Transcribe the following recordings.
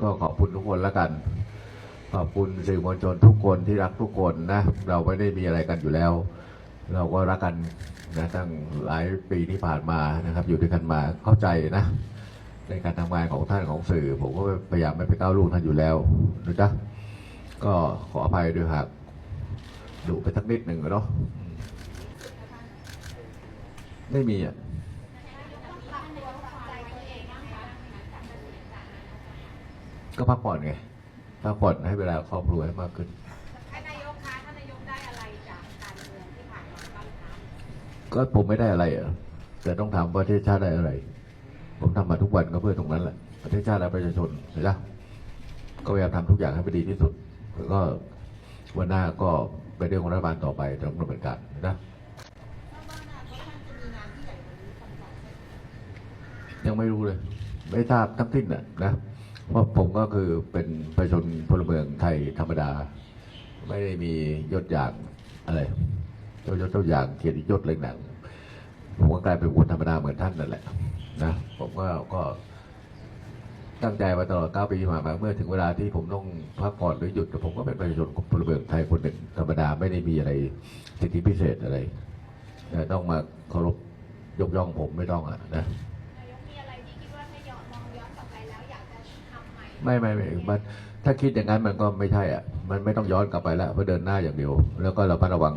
ก็ขอบคุณทุกคนแล้วกัน ขอบคุณสื่อมวลชนทุกคนที่รักทุกคนนะ เราไม่ได้มีอะไรกันอยู่แล้ว เราก็รักกันนะตั้งหลายปีที่ผ่านมานะครับ อยู่ด้วยกันมาเข้าใจนะ ในการทำงานของท่านของสื่อ ผมก็พยายามไม่ไปก้าวล่วงท่านอยู่แล้วนะจ๊ะก็ขออภัยด้วยหากดุไปสักนิดหนึ่งอะเนาะไม่มีอะ ก็พักผ่อนไงพักผ่อนให้เวลาครอบครัวให้มากขึ้น ท่านนายกคะท่านนายกได้อะไรจากการเมืองที่ผ่านมาบ้างคะก็ผมไม่ได้อะไรอะแต่ต้องถามว่าประเทศชาติได้อะไร ผมทำมาทุกวันก็เพื่อตรงนั้นแหละประเทศชาติและประชาชนเห็นไหมก็พยายามทำทุกอย่างให้เป็นดีที่สุดแล้วก็วันหน้าก็เป็นเรื่องของรัฐบาลต่อไปต้องดำเนินการนะยังไม่รู้เลย ไม่ทราบทั้งสิ้นน่ะนะ เพราะผมก็คือเป็นประชาชนพลเมืองไทยธรรมดา ไม่ได้มียศอย่างอะไรเจ้ายศเจ้าอย่างเกียรติยศอะไรหนังผมก็กลายเป็นคนธรรมดาเหมือนท่านนั่นแหละนะผมก็ก็ตั้งใจมาตลอดเก้าปีที่ผ่านมาเมื่อถึงเวลาที่ผมต้องพักผ่อนหรือหยุดผมก็เป็นประชาชนพลเมืองไทยคนหนึ่งธรรมดาไม่ได้มีอะไรสิทธิพิเศษอะไรแต่ต้องมาเคารพยกย่องผมไม่ต้องอะนะ ไม่ไม่ไม่มันถ้าคิดอย่างนั้นมันก็ไม่ใช่อะ มันไม่ต้องย้อนกลับไปแล้วเพราะเดินหน้าอย่างเดียว แล้วก็เราระมัดระวัง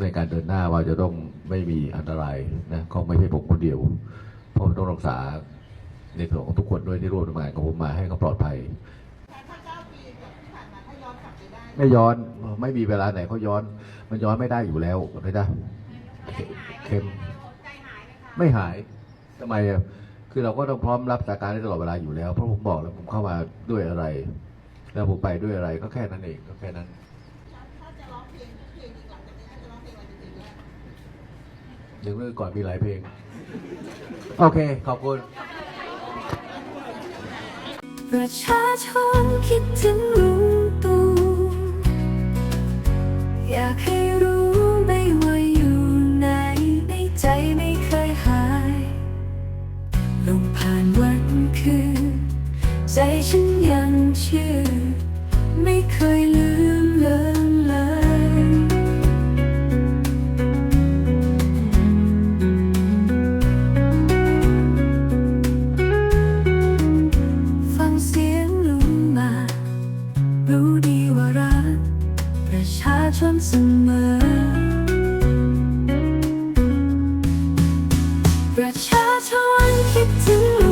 ในการเดินหน้าว่าจะต้องไม่มีอันตรายนะก็ไม่ใช่ผมคนเดียวเพราะต้องรักษาในส่วนของทุกคนด้วยที่ร่วมทำงานกับผมมาให้เขาปลอดภัยไม่ย้อนไม่มีเวลาไหนเขาย้อน มันย้อนไม่ได้อยู่แล้วไม่ได้เข็มไหมคะไม่หายทำไมอะ คือเราก็ต้องพร้อมรับสถานการณ์ได้ตลอดเวลาอยู่แล้ว เพราะผมบอกแล้วผมเข้ามาด้วยอะไร แล้วผมไปด้วยอะไรก็แค่นั้นเองก็แค่นั้นถ้าจะร้องเพลงเพลงอีกหลังจากนี้ถ้าจะร้องเพลงอะไรเป็นเพลงแรกยังเมื่อก่อนมีหลายเพลง โอเค ขอบคุณ ประชาชนคิดถึง ใจฉันยังเชื่อ ไม่เคยลืมเลือนเลย ฟังเสียงลุงมา รู้ดีว่ารัก ประชาชนเสมอ ประชาชนคิดถึง